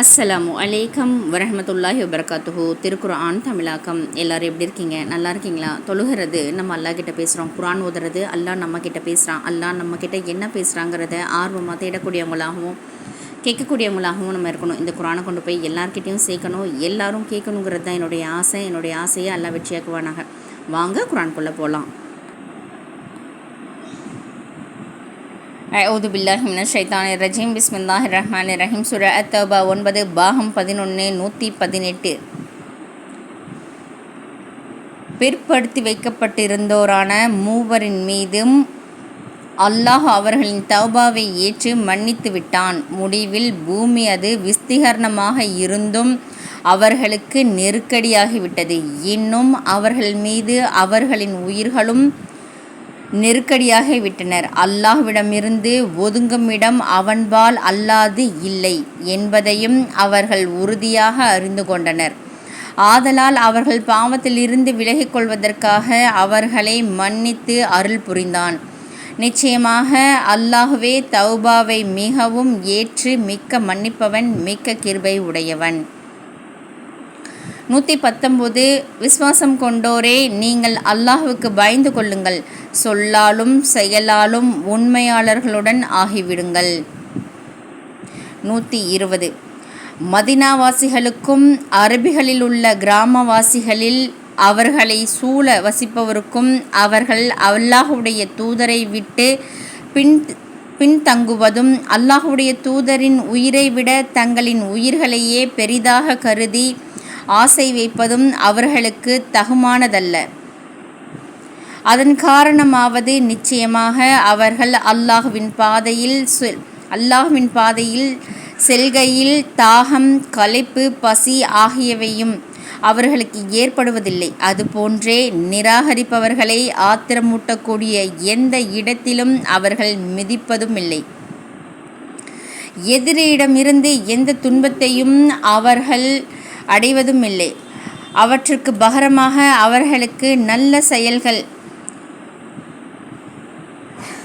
அஸ்ஸலாமு அலைக்கம் வரஹமத்துல்லாஹி வபரகாத்துஹு. ஆண் தமிழாக்கம். எல்லோரும் எப்படி இருக்கீங்க? நல்லா இருக்கீங்களா? தொழுகிறது நம்ம அல்லா கிட்ட பேசுகிறோம் குரான் ஓதுறது அல்லாஹ் நம்ம கிட்ட பேசுகிறான் அல்லாஹ் நம்ம கிட்ட என்ன பேசுகிறாங்கிறத ஆர்வமாக தேடக்கூடியவங்களாகவும் கேட்கக்கூடியவங்களாகவும் நம்ம இருக்கணும். இந்த குரானை கொண்டு போய் எல்லார்கிட்டையும் சேர்க்கணும். எல்லாரும் கேட்கணுங்கிறது தான் என்னுடைய ஆசை. என்னுடைய ஆசையை எல்லாம் வெற்றியாக்குவானாக. வாங்க குரான்குள்ளே போகலாம் அவுது பில்லாஹிமின ஷைத்தான் ரஜீம். பிஸ்மில்லாஹிர் ரஹ்மான் ரஹீம். சுர அத்தபா ஒன்பது பாகம் பதினொன்று நூற்றி பதினெட்டு. பிற்படுத்தி வைக்கப்பட்டிருந்தோரான மூவரின் மீதும் அல்லாஹ் அவர்களின் தௌபாவை ஏற்று மன்னித்து விட்டான். முடிவில் பூமி அது விஸ்திகரணமாக இருந்தும் அவர்களுக்கு நெருக்கடியாகிவிட்டது. இன்னும் அவர்கள் மீது அவர்களின் உயிர்களும் நெருக்கடியாக விட்டனர். அல்லாஹ்விடமிருந்து ஒதுங்குமிடம் அவன்பால் அல்லாது இல்லை என்பதையும் அவர்கள் உறுதியாக அறிந்து கொண்டனர். ஆதலால் அவர்கள் பாவத்திலிருந்து விலகிக் கொள்வதற்காக அவர்களை மன்னித்து அருள் புரிந்தான். நிச்சயமாக அல்லாஹுவே தௌபாவை மிகவும் ஏற்று மிக்க மன்னிப்பவன் மிக்க கிருபை உடையவன். நூற்றி பத்தொம்போது விஸ்வாசம் கொண்டோரே நீங்கள் அல்லாஹுவுக்கு பயந்து கொள்ளுங்கள். சொல்லாலும் செயலாலும் உண்மையாளர்களுடன் ஆகிவிடுங்கள். நூற்றி இருபது மதினாவாசிகளுக்கும் அரபிகளில் உள்ள கிராமவாசிகளில் அவர்களை சூழ வசிப்பவருக்கும் அவர்கள் அல்லாஹுடைய தூதரை விட்டு பின் பின்தங்குவதும் அல்லாஹுடைய தூதரின் உயிரை விட தங்களின் உயிர்களையே பெரிதாக கருதி ஆசை வைப்பதும் அவர்களுக்கு தகுமானதல்ல. அதன் காரணமாவது நிச்சயமாக அவர்கள் அல்லாஹுவின் பாதையில் அல்லாஹுவின் பாதையில் செல்கையில் தாகம் களைப்பு பசி ஆகியவையும் அவர்களுக்கு ஏற்படுவதில்லை. அதுபோன்றே நிராகரிப்பவர்களை ஆத்திரமூட்டக்கூடிய எந்த இடத்திலும் அவர்கள் மிதிப்பதும் இல்லை எதிரியிடமிருந்து எந்த துன்பத்தையும் அவர்கள் அடைவதும் இல்லை. அவற்றுக்கு பகரமாக அவர்களுக்கு நல்ல செயல்கள்.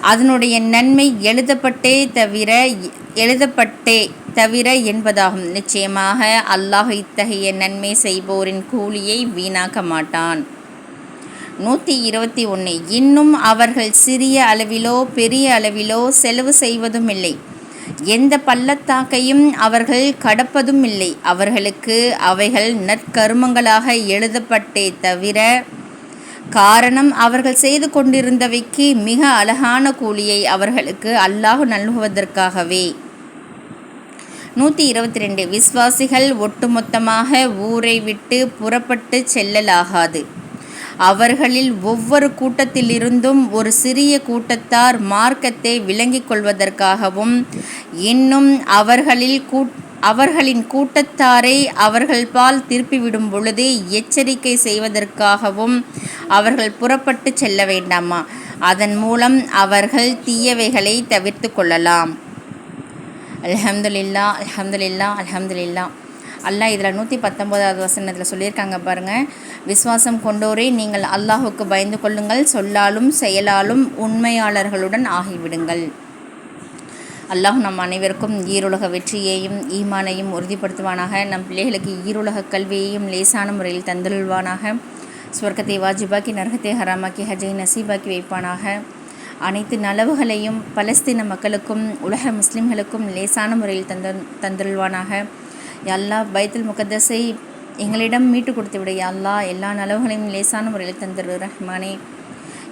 அதனுடைய நன்மை எழுதப்பட்டே தவிர எழுதப்பட்டே தவிர என்பதாகும். நிச்சயமாக அல்லாஹ் இத்தகைய நன்மை செய்வோரின் கூலியை வீணாக்க மாட்டான். நூற்றி இருபத்தி ஒன்று இன்னும் அவர்கள் சிறிய அளவிலோ பெரிய அளவிலோ செலவு செய்வதும் இல்லை. எந்த பள்ளத்தாக்கையும் அவர்கள் கடப்பதும் இல்லை அவர்களுக்கு அவைகள் நற்கருமங்களாக எழுதப்பட்டே தவிர காரணம் அவர்கள் செய்து கொண்டிருந்தவைக்கு மிக அழகான கூலியை அவர்களுக்கு அல்லாஹு நல்குவதற்காகவே. நூற்றி இருபத்தி ரெண்டு விஸ்வாசிகள் ஒட்டுமொத்தமாக ஊரை விட்டு புறப்பட்டு செல்லலாகாது. அவர்களில் ஒவ்வொரு கூட்டத்திலிருந்தும் ஒரு சிறிய கூட்டத்தார் மார்க்கத்தை விளங்கிக் கொள்வதற்காகவும் இன்னும் அவர்களில் கூட் அவர்களின் கூட்டத்தாரை அவர்கள் பால் திருப்பிவிடும் பொழுது எச்சரிக்கை செய்வதற்காகவும் அவர்கள் புறப்பட்டு செல்ல வேண்டாமா? அதன் மூலம் அவர்கள் தீயவைகளை தவிர்த்து கொள்ளலாம். அலமதுல்லா அலமதுல்லா அலமதுல்லா அல்லாஹ் இதில் நூற்றி பத்தொம்போதாவது வசனத்தில் சொல்லியிருக்காங்க பாருங்கள் விஸ்வாசம் கொண்டோரே நீங்கள் அல்லாஹுக்கு பயந்து கொள்ளுங்கள் சொல்லாலும் செயலாலும் உண்மையாளர்களுடன் ஆகிவிடுங்கள். அல்லாஹ் நம் அனைவருக்கும் ஈருலக வெற்றியையும் ஈமானையும் உறுதிப்படுத்துவானாக. நம் பிள்ளைகளுக்கு ஈருலக கல்வியையும் லேசான முறையில் தந்துள்வானாக ஸ்வர்க்கத்தை வாஜிபாக்கி நரகத்தை ஹராமாக்கி ஹஜை நசீபாக்கி வைப்பானாக. அனைத்து நலவுகளையும் பலஸ்தீன மக்களுக்கும் உலக முஸ்லிம்களுக்கும் லேசான முறையில் தந்து தந்துள்வானாக எல்லா பைத்துல் முகத்தஸை எங்களிடம் மீட்டு கொடுத்து விட அல்லா எல்லா நலவுகளையும் லேசான முறையில் தந்துரு ரஹ்மானே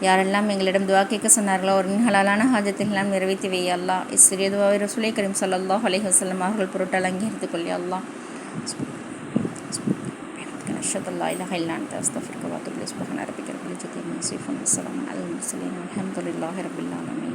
யாரெல்லாம் எங்களிடம் துவா கேட்க சொன்னார்களோ ஒரு ஹலாலான ஹாஜத்தையெல்லாம் நிறைவேற்றி வை அல்லா இஸ்ரிய துவாவை ரசூலை கரீம் சல்லாஹ் அலி வசல்லம் அவர்கள் பொருட்டால் அங்கீகரித்துக் கொள்ளி அல்லா أشهد الله إله إلا أنت أستغفرك وأتوب إليك سبحان ربك رب العزة عما يصفون والسلام على المرسلين والحمد لله رب العالمين